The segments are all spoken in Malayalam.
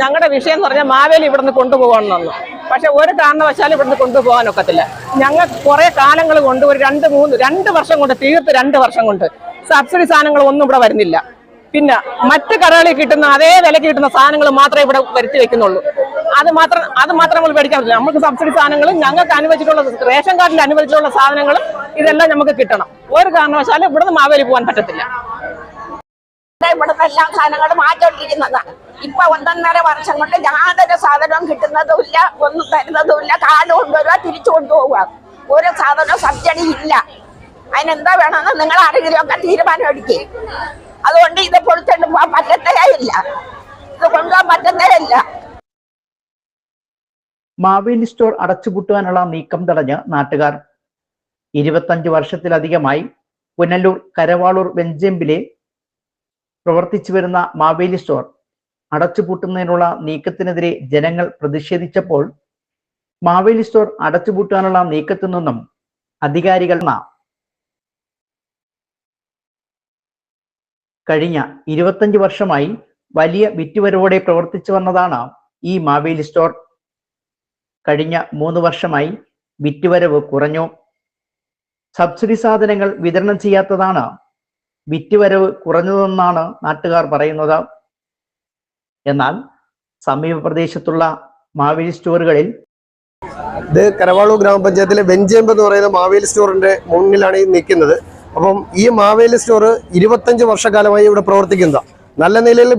ഞങ്ങളുടെ വിഷയം എന്ന് പറഞ്ഞാൽ മാവേലി ഇവിടുന്ന് കൊണ്ടുപോകണമെന്നു പക്ഷെ ഒരു കാരണവശാലും ഇവിടുന്ന് കൊണ്ടുപോകാൻ ഒക്കത്തില്ല. ഞങ്ങൾ കുറെ കാലങ്ങൾ കൊണ്ട് ഒരു രണ്ട് മൂന്ന് രണ്ട് വർഷം കൊണ്ട് തീർത്ത് രണ്ട് വർഷം കൊണ്ട് സബ്സിഡി സാധനങ്ങൾ ഒന്നും ഇവിടെ വരുന്നില്ല. പിന്നെ മറ്റ് കടകളിൽ കിട്ടുന്ന അതേ വിലയ്ക്ക് കിട്ടുന്ന സാധനങ്ങൾ മാത്രമേ ഇവിടെ വരുത്തി വെക്കുന്നുള്ളൂ. അത് മാത്രം അത് മാത്രം നമ്മൾ മേടിക്കാൻ പറ്റില്ല. നമുക്ക് സബ്സിഡി സാധനങ്ങളും ഞങ്ങൾക്ക് അനുവദിച്ചിട്ടുള്ള റേഷൻ കാർഡിൽ അനുവദിച്ചിട്ടുള്ള സാധനങ്ങളും ഇതെല്ലാം നമുക്ക് കിട്ടണം. ഒരു കാരണവശാലും ഇവിടുന്ന് മാവേലി പോകാൻ പറ്റത്തില്ല. ഇവിടുത്തെ എല്ലാ സാധനങ്ങളും മാറ്റോണ്ടിരിക്കുന്നതാണ് ഇപ്പൊ ഒന്നൊന്നര വർഷം കൊണ്ട് യാതൊരു സാധനവും കിട്ടുന്നതുമില്ല ഒന്നും തരുന്നതുമില്ല കാലം കൊണ്ടുവരിക തിരിച്ചു കൊണ്ടുപോവുക ഒരു സാധനവും സബ്സിഡി ഇല്ല. അതിനെന്താ വേണമെന്ന് നിങ്ങൾ ആരെങ്കിലുമൊക്കെ തീരുമാനം എടുക്കുക അതുകൊണ്ട് ഇത് പൊളിച്ചോണ്ട് പോകാൻ പറ്റത്തേ ഇല്ല. ഇത് കൊണ്ടുപോകാൻ പറ്റത്തേ ഇല്ല. മാവേലി സ്റ്റോർ അടച്ചുപൂട്ടുവാനുള്ള നീക്കം തടഞ്ഞ് നാട്ടുകാർ. ഇരുപത്തഞ്ച് വർഷത്തിലധികമായി പുനലൂർ കരവാളൂർ വെഞ്ചേമ്പിലെ പ്രവർത്തിച്ചു വരുന്ന മാവേലി സ്റ്റോർ അടച്ചുപൂട്ടുന്നതിനുള്ള നീക്കത്തിനെതിരെ ജനങ്ങൾ പ്രതിഷേധിച്ചപ്പോൾ മാവേലി സ്റ്റോർ അടച്ചുപൂട്ടാനുള്ള നീക്കത്തിൽ നിന്നും അധികാരികൾ കഴിഞ്ഞ ഇരുപത്തഞ്ച് വർഷമായി വലിയ വിറ്റുവരവോടെ പ്രവർത്തിച്ചു വന്നതാണ് ഈ മാവേലി സ്റ്റോർ കഴിഞ്ഞ മൂന്ന് വർഷമായി വിറ്റുവരവ് കുറഞ്ഞു. സബ്സിഡി സാധനങ്ങൾ വിതരണം ചെയ്യാത്തതാണ് വിറ്റുവരവ് കുറഞ്ഞതെന്നാണ് നാട്ടുകാർ പറയുന്നത്. എന്നാൽ സമീപ പ്രദേശത്തുള്ള മാവേലി സ്റ്റോറുകളിൽ ഇത് കരവാളൂർ ഗ്രാമപഞ്ചായത്തിലെ വെഞ്ചേമ്പ് എന്ന് പറയുന്ന മാവേലി സ്റ്റോറിന്റെ മുന്നിലാണ് ഈ നിൽക്കുന്നത്. അപ്പം ഈ മാവേലി സ്റ്റോർ ഇരുപത്തഞ്ച് വർഷക്കാലമായി ഇവിടെ പ്രവർത്തിക്കുന്നത് നല്ല നിലയിൽ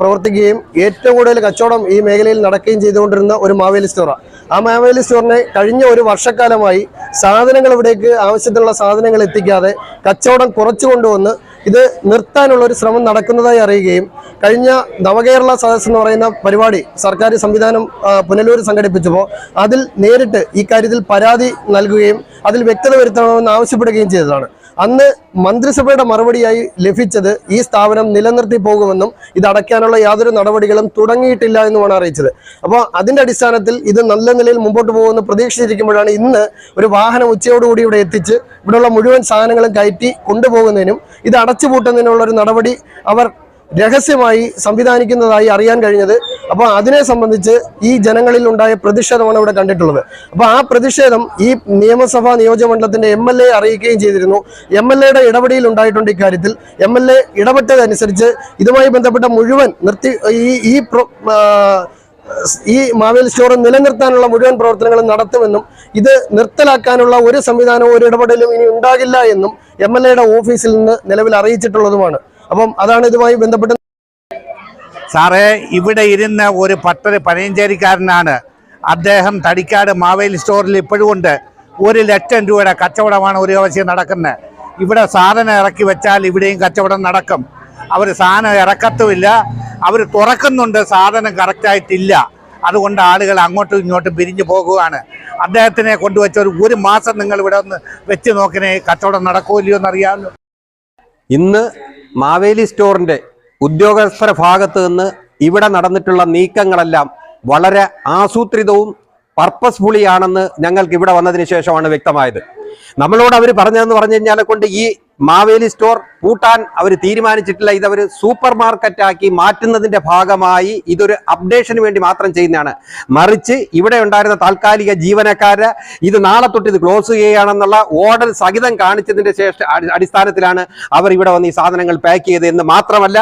പ്രവർത്തിക്കുകയും ഏറ്റവും കൂടുതൽ കച്ചവടം ഈ മേഖലയിൽ നടക്കുകയും ചെയ്തുകൊണ്ടിരുന്ന ഒരു മാവേലി സ്റ്റോറാണ് ആ മാവേലി സ്റ്റോറിനെ കഴിഞ്ഞ ഒരു വർഷക്കാലമായി സാധനങ്ങൾ ഇവിടേക്ക് ആവശ്യത്തിനുള്ള സാധനങ്ങൾ എത്തിക്കാതെ കച്ചവടം കുറച്ചു കൊണ്ടുവന്ന് ഇത് നിർത്താനുള്ള ഒരു ശ്രമം നടക്കുന്നതായി അറിയുകയും കഴിഞ്ഞ നവകേരള സദസ് എന്ന് പറയുന്ന പരിപാടി സർക്കാർ സംവിധാനം പുനലൂർ സംഘടിപ്പിച്ചപ്പോൾ അതിൽ നേരിട്ട് ഈ കാര്യത്തിൽ പരാതി നൽകുകയും അതിൽ വ്യക്തത വരുത്തണമെന്ന് ആവശ്യപ്പെടുകയും ചെയ്തതാണ്. അന്ന് മന്ത്രിസഭയുടെ മറുപടിയായി ലഭിച്ചത് ഈ സ്ഥാപനം നിലനിർത്തി പോകുമെന്നും ഇത് അടയ്ക്കാനുള്ള യാതൊരു നടപടികളും തുടങ്ങിയിട്ടില്ല എന്നുമാണ് അറിയിച്ചത്. അപ്പോൾ അതിന്റെ അടിസ്ഥാനത്തിൽ ഇത് നല്ല നിലയിൽ മുമ്പോട്ട് പോകുമെന്ന് പ്രതീക്ഷിച്ചിരിക്കുമ്പോഴാണ് ഇന്ന് ഒരു വാഹനം ഉച്ചയോടുകൂടി ഇവിടെ എത്തിച്ച് ഇവിടെയുള്ള മുഴുവൻ സാധനങ്ങളും കയറ്റി കൊണ്ടുപോകുന്നതിനും ഇത് അടച്ചുപൂട്ടുന്നതിനുള്ള ഒരു നടപടി അവർ രഹസ്യമായി സംവിധാനിക്കുന്നതായി അറിയാൻ കഴിഞ്ഞത്. അപ്പോൾ അതിനെ സംബന്ധിച്ച് ഈ ജനങ്ങളിൽ ഉണ്ടായ പ്രതിഷേധമാണ് ഇവിടെ കണ്ടിട്ടുള്ളത്. അപ്പോൾ ആ പ്രതിഷേധം ഈ നിയമസഭാ നിയോജകമണ്ഡലത്തിന്റെ എം എൽ എ അറിയിക്കുകയും ചെയ്തിരുന്നു. എം എൽ എയുടെ ഇടപെടിയിൽ ഉണ്ടായിട്ടുണ്ട് ഇക്കാര്യത്തിൽ. എം എൽ എ ഇടപെട്ടതനുസരിച്ച് ഇതുമായി ബന്ധപ്പെട്ട മുഴുവൻ നിർത്തി ഈ ഈ ഈ മാവേൽ സ്റ്റോർ നിലനിർത്താനുള്ള മുഴുവൻ പ്രവർത്തനങ്ങളും നടത്തുമെന്നും ഇത് നിർത്തലാക്കാനുള്ള ഒരു സംവിധാനവും ഒരു ഇടപെടലും ഇനി ഉണ്ടാകില്ല എന്നും എം ഓഫീസിൽ നിന്ന് നിലവിൽ അറിയിച്ചിട്ടുള്ളതുമാണ്. അപ്പം അതാണ് ഇതുമായി ബന്ധപ്പെട്ട് സാറേ ഇവിടെ ഇരുന്ന ഒരു പട്ടര് പനയഞ്ചേരിക്കാരനാണ്. അദ്ദേഹം തടിക്കാട് മാവേലി സ്റ്റോറിൽ ഇപ്പോഴും ഉണ്ട് ഒരു ലക്ഷം രൂപയുടെ കച്ചവടമാണ് ഒരു ദിവസം നടക്കുന്നത് ഇവിടെ സാധനം ഇറക്കി വെച്ചാൽ ഇവിടെയും കച്ചവടം നടക്കും. അവർ സാധനം ഇറക്കത്തുമില്ല. അവർ തുറക്കുന്നുണ്ട് സാധനം കറക്റ്റായിട്ടില്ല. അതുകൊണ്ട് ആളുകൾ അങ്ങോട്ടും ഇങ്ങോട്ടും പിരിഞ്ഞു പോകുകയാണ് അദ്ദേഹത്തിനെ കൊണ്ടുവച്ച ഒരു ഒരു മാസം നിങ്ങൾ ഇവിടെ ഒന്ന് വെച്ച് നോക്കിനേ കച്ചവടം നടക്കുമല്ലയോ എന്നറിയാമല്ലോ. ഇന്ന് മാവേലി സ്റ്റോറിന്റെ ഉദ്യോഗസ്ഥര ഭാഗത്ത് നിന്ന് ഇവിടെ നടന്നിട്ടുള്ള നീക്കങ്ങളെല്ലാം വളരെ ആസൂത്രിതവും പർപ്പസ്ഫുള്ളിയാണെന്ന് ഞങ്ങൾക്ക് ഇവിടെ വന്നതിന് ശേഷമാണ് വ്യക്തമായത്. നമ്മളോട് അവർ പറഞ്ഞതെന്ന് പറഞ്ഞു കഴിഞ്ഞാൽ കൊണ്ട് ഈ മാവേലി സ്റ്റോർ പൂട്ടാൻ അവർ തീരുമാനിച്ചിട്ടില്ല. ഇത് അവർ സൂപ്പർ മാർക്കറ്റ് ആക്കി മാറ്റുന്നതിന്റെ ഭാഗമായി ഇതൊരു അപ്ഡേഷന് വേണ്ടി മാത്രം ചെയ്യുന്നതാണ്. മറിച്ച് ഇവിടെ ഉണ്ടായിരുന്ന താൽക്കാലിക ജീവനക്കാര് ഇത് നാളെ തൊട്ട് ഇത് ക്ലോസ് ചെയ്യുകയാണെന്നുള്ള ഓർഡർ സഹിതം കാണിച്ചതിന്റെ ശേഷം അടിസ്ഥാനത്തിലാണ് അവർ ഇവിടെ വന്ന് ഈ സാധനങ്ങൾ പാക്ക് ചെയ്തതെന്ന് മാത്രമല്ല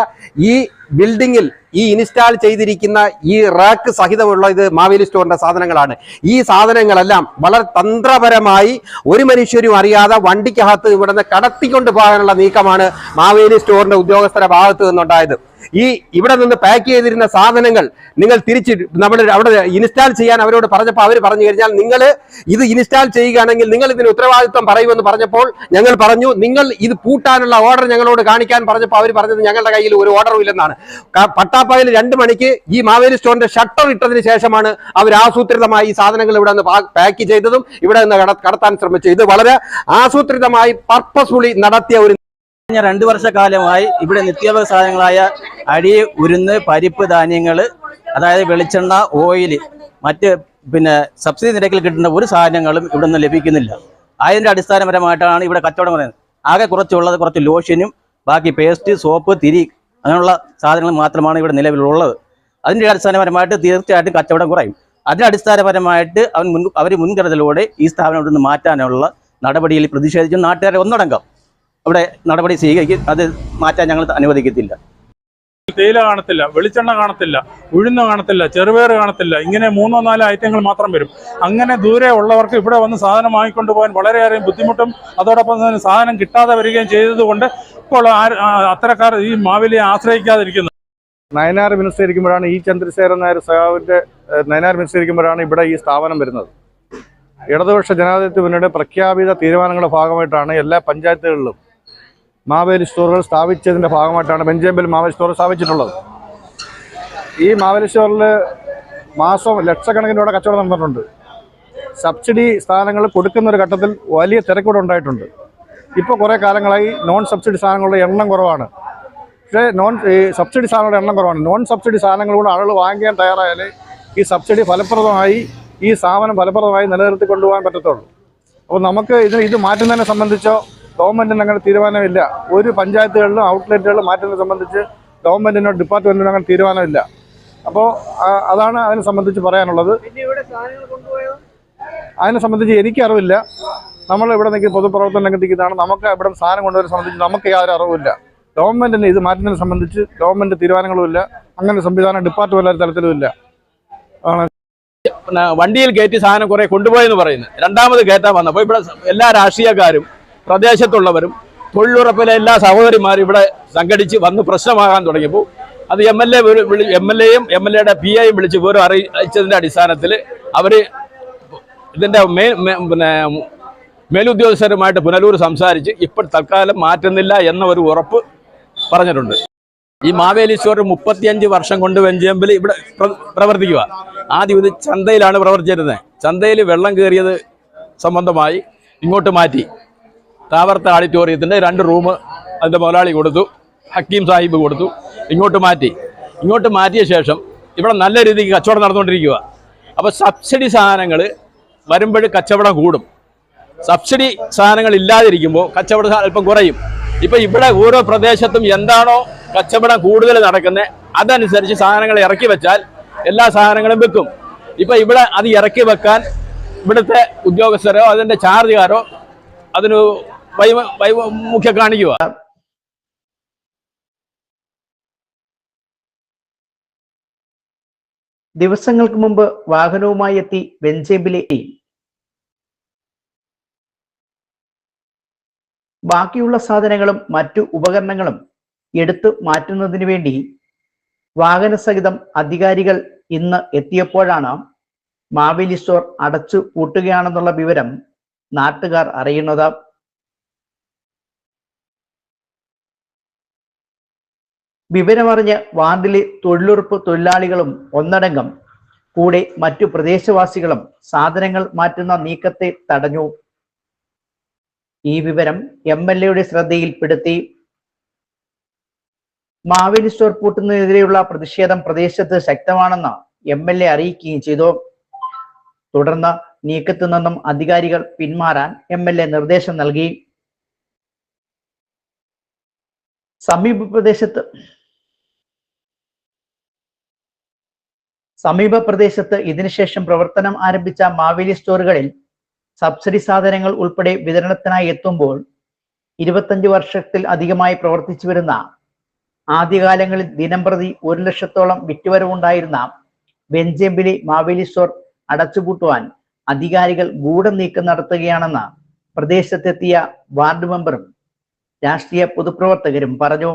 ഈ ബിൽഡിങ്ങിൽ ഈ ഇൻസ്റ്റാൾ ചെയ്തിരിക്കുന്ന ഈ റാക്ക് സഹിതമുള്ള ഇത് മാവേലി സ്റ്റോറിന്റെ സാധനങ്ങളാണ്. ഈ സാധനങ്ങളെല്ലാം വളരെ തന്ത്രപരമായി ഒരു മനുഷ്യരും അറിയാതെ വണ്ടിക്കകത്ത് ഇവിടുന്ന് കടത്തിക്കൊണ്ട് പോകാനുള്ള നീക്കമാണ് മാവേലി സ്റ്റോറിന്റെ ഉദ്യോഗസ്ഥരുടെ ഭാഗത്ത് നിന്നുണ്ടായത്. ഈ ഇവിടെ നിന്ന് പാക്ക് ചെയ്തിരുന്ന സാധനങ്ങൾ നിങ്ങൾ തിരിച്ച് നമ്മുടെ അവിടെ ഇൻസ്റ്റാൾ ചെയ്യാൻ അവരോട് പറഞ്ഞപ്പോൾ അവർ പറഞ്ഞു കഴിഞ്ഞാൽ നിങ്ങൾ ഇത് ഇൻസ്റ്റാൾ ചെയ്യുകയാണെങ്കിൽ നിങ്ങൾ ഇതിന് ഉത്തരവാദിത്വം പറയുമെന്ന് പറഞ്ഞപ്പോൾ ഞങ്ങൾ പറഞ്ഞു നിങ്ങൾ ഇത് പൂട്ടാനുള്ള ഓർഡർ ഞങ്ങളോട് കാണിക്കാൻ പറഞ്ഞപ്പോൾ അവർ പറഞ്ഞത് ഞങ്ങളുടെ കയ്യിൽ ഒരു ഓർഡറും ഇല്ലെന്നാണ്. പട്ടാപ്പായിൽ രണ്ട് മണിക്ക് ഈ മാവേലി സ്റ്റോറിന്റെ ഷട്ടർ ഇട്ടതിന് ശേഷമാണ് അവർ ആസൂത്രിതമായി ഈ സാധനങ്ങൾ ഇവിടെ നിന്ന് പാക്ക് ചെയ്തതും ഇവിടെ നിന്ന് കടത്താൻ ശ്രമിച്ചു ഇത് വളരെ ആസൂത്രിതമായി പർപ്പസ്ഫുള്ളി നടത്തിയ ഒരു കഴിഞ്ഞ രണ്ട് വർഷക്കാലമായി ഇവിടെ നിത്യോപയോഗ സാധനങ്ങളായ അരി ഉരുന്ന് പരിപ്പ് ധാന്യങ്ങൾ അതായത് വെളിച്ചെണ്ണ ഓയിൽ മറ്റ് പിന്നെ സബ്സിഡി നിരക്കിൽ കിട്ടുന്ന ഒരു സാധനങ്ങളും ഇവിടെ നിന്ന് ലഭിക്കുന്നില്ല. അതിന്റെ അടിസ്ഥാനപരമായിട്ടാണ് ഇവിടെ കച്ചവടം പറയുന്നത്. ആകെ കുറച്ചുള്ളത് കുറച്ച് ലോഷനും ബാക്കി പേസ്റ്റ് സോപ്പ് തിരി അങ്ങനെയുള്ള സാധനങ്ങൾ മാത്രമാണ് ഇവിടെ നിലവിലുള്ളത്. അതിന്റെ അടിസ്ഥാനപരമായിട്ട് തീർച്ചയായിട്ടും കച്ചവടം കുറയും. അതിന്റെ അടിസ്ഥാനപരമായിട്ട് അവൻ മുൻ അവർ മുൻകരുതലോടെ ഈ സ്ഥാപനം ഇവിടെ നിന്ന് മാറ്റാനുള്ള നടപടിയിൽ പ്രതിഷേധിച്ച് നാട്ടുകാരെ ഒന്നടങ്കം അവിടെ നടപടി സ്വീകരിക്കും. അത് മാറ്റാൻ ഞങ്ങൾ അനുവദിക്കത്തില്ല. തേയില കാണത്തില്ല വെളിച്ചെണ്ണ കാണത്തില്ല ഉഴുന്ന് കാണത്തില്ല ചെറുപയർ കാണത്തില്ല. ഇങ്ങനെ മൂന്നോ നാലോ ഐറ്റങ്ങൾ മാത്രം വരും. അങ്ങനെ ദൂരെ ഉള്ളവർക്ക് ഇവിടെ വന്ന് സാധനം വാങ്ങിക്കൊണ്ട് പോകാൻ വളരെയേറെ ബുദ്ധിമുട്ടും. അതോടൊപ്പം തന്നെ സാധനം കിട്ടാതെ വരികയും ചെയ്തതുകൊണ്ട് ഇപ്പോൾ അത്തരക്കാർ ഈ മാവിലെ ആശ്രയിക്കാതിരിക്കുന്നു. നയനാർ മിനിസ്റ്റർ ഇരിക്കുമ്പോഴാണ് ഈ ചന്ദ്രശേഖരൻ നായർ ഏഹ്, നയനാർ മിനിസ്റ്റർ ഇരിക്കുമ്പോഴാണ് ഇവിടെ ഈ സ്ഥാപനം വരുന്നത്. ഇടതുപക്ഷ ജനാധിപത്യ മുന്നണിയുടെ പ്രഖ്യാപിത തീരുമാനങ്ങളുടെ ഭാഗമായിട്ടാണ് എല്ലാ പഞ്ചായത്തുകളിലും മാവേലി സ്റ്റോറുകൾ സ്ഥാപിച്ചതിന്റെ ഭാഗമായിട്ടാണ് ബെഞ്ചേമ്പൽ മാവേലി സ്റ്റോർ സ്ഥാപിച്ചിട്ടുള്ളത്. ഈ മാവേലി സ്റ്റോറിൽ മാസം ലക്ഷക്കണക്കിന് രൂപയുടെ കച്ചവടം നടന്നിട്ടുണ്ട്. സബ്സിഡി സ്ഥാനങ്ങൾ കൊടുക്കുന്ന ഒരു ഘട്ടത്തിൽ വലിയ തിരക്കൂടെ ഉണ്ടായിട്ടുണ്ട്. ഇപ്പോൾ കുറേ കാലങ്ങളായി നോൺ സബ്സിഡി സാധനങ്ങളുടെ എണ്ണം കുറവാണ്. പക്ഷേ നോൺ ഈ സബ്സിഡി സാധനങ്ങളുടെ എണ്ണം കുറവാണ്. നോൺ സബ്സിഡി സാധനങ്ങൾ കൂടെ ആളുകൾ വാങ്ങിക്കാൻ തയ്യാറായാൽ ഈ സബ്സിഡി ഫലപ്രദമായി ഈ സ്ഥാപനം ഫലപ്രദമായി നിലനിർത്തി കൊണ്ടുപോകാൻ പറ്റത്തുള്ളൂ. അപ്പോൾ നമുക്ക് ഇത് ഇത് മാറ്റുന്നതിനെ സംബന്ധിച്ചോ ഗവൺമെന്റിന് അങ്ങനെ തീരുമാനമില്ല. ഒരു പഞ്ചായത്തുകളിലും ഔട്ട്ലെറ്റുകളിലും മാറ്റുന്നത് സംബന്ധിച്ച് ഗവൺമെന്റിനോ ഡിപ്പാർട്ട്മെന്റിനോ അങ്ങനെ തീരുമാനമില്ല. അപ്പോൾ അതാണ് അതിനെ സംബന്ധിച്ച് പറയാനുള്ളത്. അതിനെ സംബന്ധിച്ച് എനിക്കറിവില്ല. നമ്മൾ ഇവിടെ നിൽക്കുന്ന പൊതുപ്രവർത്തന രംഗത്ത് നിൽക്കുന്നതാണ് നമുക്ക് ഇവിടെ സാധനം കൊണ്ടുവരുന്ന സംബന്ധിച്ച് നമുക്ക് യാതൊരു അറിവില്ല ഗവൺമെന്റിന് ഇത് മാറ്റുന്നതിനെ സംബന്ധിച്ച് ഗവൺമെന്റ് തീരുമാനങ്ങളുമില്ല. അങ്ങനെ സംവിധാനം ഡിപ്പാർട്ട്മെന്റ് തലത്തിലുമില്ല. വണ്ടിയിൽ കയറ്റി സാധനം കുറെ കൊണ്ടുപോയെന്ന് പറയുന്നത്. രണ്ടാമത് കയറ്റാൻ വന്നപ്പോൾ ഇവിടെ എല്ലാ രാഷ്ട്രീയക്കാരും പ്രദേശത്തുള്ളവരും തൊഴിലുറപ്പിലെ എല്ലാ സഹോദരിമാരും ഇവിടെ സംഘടിച്ച് വന്ന് പ്രശ്നമാകാൻ തുടങ്ങിയപ്പോൾ അത് M L A M L എയും എം എൽ എയുടെ പി ഐയും വിളിച്ച് വിവരം അറിയിച്ചതിന്റെ അടിസ്ഥാനത്തിൽ അവർ ഇതിന്റെ മേ പിന്നെ മേലുദ്യോഗസ്ഥരുമായിട്ട് പുനലൂർ സംസാരിച്ച് ഇപ്പോൾ തൽക്കാലം മാറ്റുന്നില്ല എന്ന ഒരു ഉറപ്പ് പറഞ്ഞിട്ടുണ്ട്. ഈ മാവേലി സ്റ്റോർ മുപ്പത്തിയഞ്ച് വർഷം കൊണ്ട് വെഞ്ചേമ്പിൽ ഇവിടെ പ്രവർത്തിക്കുക. ആദ്യം ഇത് ചന്തയിലാണ് പ്രവർത്തിച്ചിരുന്നത്. ചന്തയിൽ വെള്ളം കയറിയത് സംബന്ധമായി ഇങ്ങോട്ട് മാറ്റി. താവർത്ത ഓഡിറ്റോറിയത്തിന്റെ രണ്ട് റൂം അതിന്റെ മുതലാളി കൊടുത്തു ഹക്കീം സാഹിബ് കൊടുത്തു ഇങ്ങോട്ട് മാറ്റി. ഇങ്ങോട്ട് മാറ്റിയ ശേഷം ഇവിടെ നല്ല രീതിക്ക് കച്ചവടം നടന്നുകൊണ്ടിരിക്കുക അപ്പോൾ സബ്സിഡി സാധനങ്ങൾ വരുമ്പോൾ കച്ചവടം കൂടും. സബ്സിഡി സാധനങ്ങൾ ഇല്ലാതിരിക്കുമ്പോൾ കച്ചവടം അല്പം കുറയും. ഇപ്പം ഇവിടെ ഓരോ പ്രദേശത്തും എന്താണോ കച്ചവടം കൂടുതൽ നടക്കുന്നത് അതനുസരിച്ച് സാധനങ്ങൾ ഇറക്കി വെച്ചാൽ എല്ലാ സാധനങ്ങളും വെക്കും ഇപ്പം ഇവിടെ അത് ഇറക്കി വെക്കാൻ ഇവിടുത്തെ ഉദ്യോഗസ്ഥരോ അതിന്റെ ചാർജുകാരോ അതിന് വൈമ വൈമുഖ്യം കാണിക്കുക. ദിവസങ്ങൾക്ക് മുമ്പ് വാഹനവുമായി എത്തി വെഞ്ചേമ്പിലെ ബാക്കിയുള്ള സാധനങ്ങളും മറ്റു ഉപകരണങ്ങളും എടുത്തു മാറ്റുന്നതിന് വേണ്ടി വാഹനസഹിതം അധികാരികൾ ഇന്ന് എത്തിയപ്പോഴാണ് മാവേലി സ്റ്റോർ അടച്ചു പൂട്ടുകയാണെന്നുള്ള വിവരം നാട്ടുകാർ അറിയുന്നത്. വിവരമറിഞ്ഞ് വാർഡിലെ തൊഴിലുറപ്പ് തൊഴിലാളികളും ഒന്നടങ്കം കൂടെ മറ്റു പ്രദേശവാസികളും സാധനങ്ങൾ മാറ്റുന്ന നീക്കത്തെ തടഞ്ഞു. ഈ വിവരം എം എൽ എയുടെ ശ്രദ്ധയിൽപ്പെടുത്തി. മാവേലി സ്റ്റോർ പൂട്ടുന്നതിനെതിരെയുള്ള പ്രതിഷേധം പ്രദേശത്ത് ശക്തമാണെന്ന് എം എൽ എ അറിയിക്കുകയും ചെയ്തു. തുടർന്ന് നീക്കത്തു നിന്നും അധികാരികൾ പിന്മാറാൻ എം എൽ എ നിർദ്ദേശം നൽകി. സമീപ പ്രദേശത്ത് സമീപ പ്രദേശത്ത് ഇതിനുശേഷം പ്രവർത്തനം ആരംഭിച്ച മാവേലി സ്റ്റോറുകളിൽ സബ്സിഡി സാധനങ്ങൾ ഉൾപ്പെടെ വിതരണത്തിനായി എത്തുമ്പോൾ ഇരുപത്തഞ്ച് വർഷത്തിൽ അധികമായി പ്രവർത്തിച്ചു വരുന്ന ആദ്യകാലങ്ങളിൽ ദിനംപ്രതി ഒരു ലക്ഷത്തോളം വിറ്റുവരവുണ്ടായിരുന്ന വെഞ്ചേമ്പിലി മാവേലി സ്റ്റോർ അടച്ചുപൂട്ടുവാൻ അധികാരികൾ ഗൂഢനീക്കം നടത്തുകയാണെന്ന് പ്രദേശത്തെത്തിയ വാർഡ് മെമ്പറും രാഷ്ട്രീയ പൊതുപ്രവർത്തകരും പറഞ്ഞു.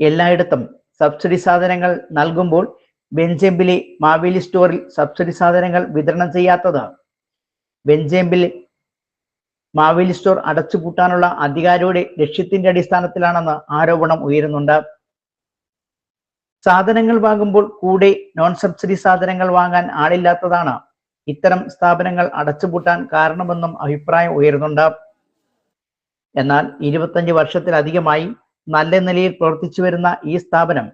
എല്ലായിടത്തും സബ്സിഡി സാധനങ്ങൾ നൽകുമ്പോൾ വെഞ്ചേമ്പിലെ മാവേലി സ്റ്റോറിൽ സബ്സിഡി സാധനങ്ങൾ വിതരണം ചെയ്യാത്തത് വെഞ്ചേമ്പിൽ മാവേലി സ്റ്റോർ അടച്ചുപൂട്ടാനുള്ള അധികാരിയുടെ ലക്ഷ്യത്തിന്റെ അടിസ്ഥാനത്തിലാണെന്ന് ആരോപണം ഉയരുന്നുണ്ട്. സാധനങ്ങൾ വാങ്ങുമ്പോൾ കൂടെ നോൺ സബ്സിഡി സാധനങ്ങൾ വാങ്ങാൻ ആളില്ലാത്തതാണ് ഇത്തരം സ്ഥാപനങ്ങൾ അടച്ചുപൂട്ടാൻ കാരണമെന്നും അഭിപ്രായം ഉയരുന്നുണ്ട്. എന്നാൽ ഇരുപത്തഞ്ച് വർഷത്തിലധികമായി നല്ല നിലയിൽ പ്രവർത്തിച്ചു വരുന്ന ഈ സ്ഥാപനം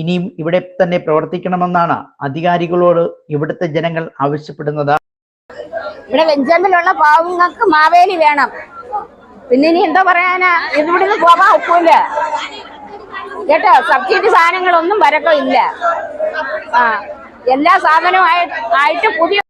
ഇനിയും ഇവിടെ തന്നെ പ്രവർത്തിക്കണമെന്നാണ് അധികാരികളോട് ഇവിടുത്തെ ജനങ്ങൾ ആവശ്യപ്പെടുന്നത്. ഇവിടെ വെഞ്ചമ്പിലുള്ള പാവങ്ങൾക്ക് മാവേലി വേണം. പിന്നെ ഇനി എന്താ പറയാനാ ഇവിടെ നിന്ന് പോകാൻ ഒക്കൂല കേട്ടോ സബ്സിഡി സാധനങ്ങളൊന്നും വരക്കില്ല ആ എല്ലാ സാധനവും ആയിട്ട് പുതിയ